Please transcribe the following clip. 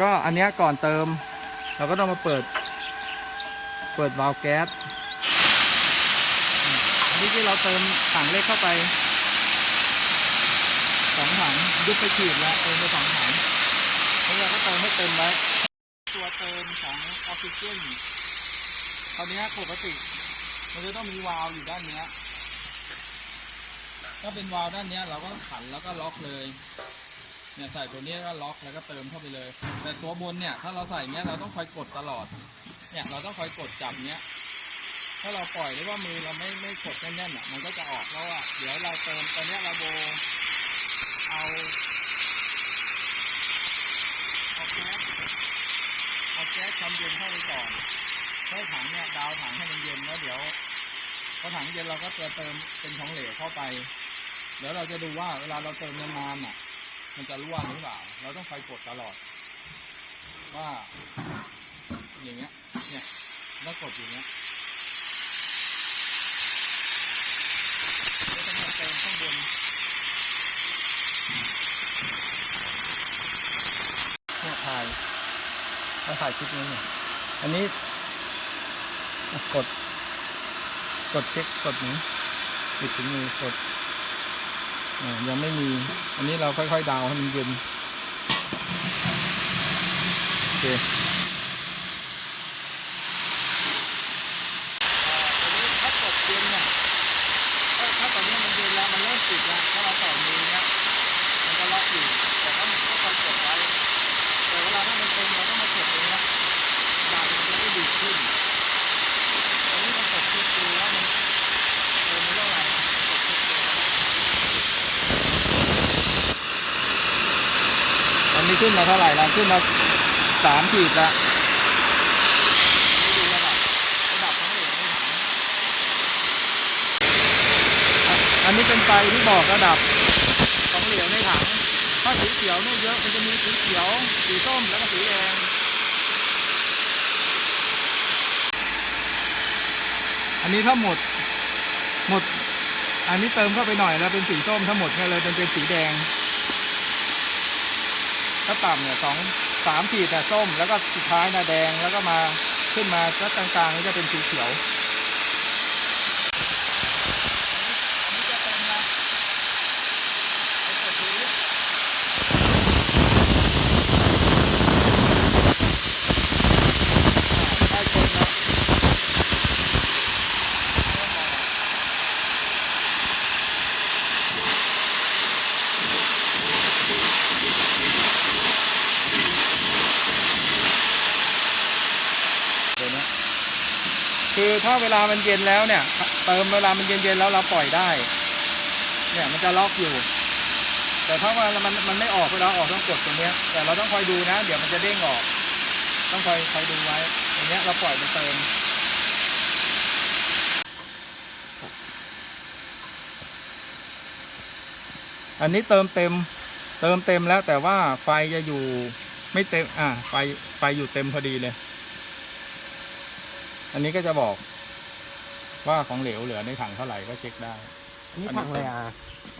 ก็อันเนี้ยก่อนเติม เราก็ต้องมาเปิด เปิดวาล์วแก๊สอันนี้ที่เราเติมถังเล็กเข้าไปสองถังยุบไปขีดแล้วเติมไปสองถังแล้วเราก็เติมให้เต็มไว้ตัวเติมของออกซิเจนคราวนี้ปกติ มันจะต้องมีวาล์วอยู่ด้านเนี้ยถ้าเป็นวาล์วด้านเนี้ยเราก็ขันแล้วก็ล็อกเลย เนี่ยใส่ตัวนี้ก็ล็อกแล้วก็เติมเข้าไปเลย แต่ตัวบนเนี่ยถ้าเราใส่เนี้ยเราต้องคอยกดตลอด เนี่ยเราต้องคอยกดจับเนี้ย ถ้าเราปล่อยหรือว่ามือเราไม่ไม่กดแน่นๆอะมันก็จะออกเพราะว่าเดี๋ยวเราเติมตอนเนี้ยเราโบเอาเอาแก๊สเอาแก๊สความเย็นเข้าไปก่อนให้ถังเนี่ยดาวถังให้มันเย็นแล้วเดี๋ยวพอถังเย็นเราก็จะเติมเป็นของเหลวเข้าไป เดี๋ยวเราจะดูว่าเวลาเราเติมนานอะ มันจะรั่วหรือเปล่า เราต้องคอยกดตลอด ว่า อย่างเงี้ย เนี่ยแล้วกดอย่างเงี้ยแล้วก็มาเติมข้างบนเนี่ยถ่ายมาถ่ายคลิปนี้เนี่ย อันนี้ กด กดเช็คกดนี้ปิดถึงมือกด ยังไม่มี อันนี้เราค่อยๆดาวให้มันเย็นโอเคถ้ากดเย็นเนี่ยถ้าถ้าตอนนี้มันเย็นแล้วมันเริ่มติดแล้ว ถ้าเราต่อมือเนี่ยมันก็ล็อกอยู่ แต่ถ้ามันก็คอยกดไว้ แต่เวลาถ้ามันเต็มเราต้องมากดตรงเนี้ยดาวมันจะได้ดีขึ้นตอนนี้มันกดคลิกดูว่ามันเต็มหรือเท่าไหร่กดคลิกดู ตอนนี้ ขึ้นมาเท่าไหร่แล้วขึ้นมาสามขีดละอันนี้เป็นไฟที่บอกระดับของเหลวในถัง ถ้าสีเขียวเนี่ยเยอะมันจะมีสีเขียว สีส้มแล้วก็สีแดงอันนี้ถ้าหมดหมด อันนี้เติมเข้าไปหน่อยแล้วเป็นสีส้มถ้าหมดเนี่ยเลยเป็นเป็นสีแดง ถ้าต่ำเนี่ยสองสามขีดแต่ส้มแล้วก็สุดท้ายนะแดงแล้วก็มาขึ้นมาก็กลางๆนี่จะเป็นสีเขียวอันนี้จะเป็นนะไอ้กดดูดิอ่าได้คนนะเดี๋ยวนะ คือถ้าเวลามันเย็นแล้วเนี่ย เติมเวลามันเย็นๆแล้วเราปล่อยได้ เนี่ยมันจะล็อกอยู่ แต่ถ้าว่ามันมันไม่ออกเวลาออกต้องกดตรงเนี้ยแต่เราต้องคอยดูนะ เดี๋ยวมันจะเด้งออก ต้องคอยคอยดูไว้อย่างเงี้ยเราปล่อยมันเติมอันนี้เติมเต็ม เติมเต็มแล้วแต่ว่าไฟจะอยู่ไม่เต็ม อ่า ไฟ ไฟอยู่เต็มพอดีเลย อันนี้ก็จะบอกว่าของเหลวเหลือในถังเท่าไหร่ก็เช็คได้นี่ถังเลยอะ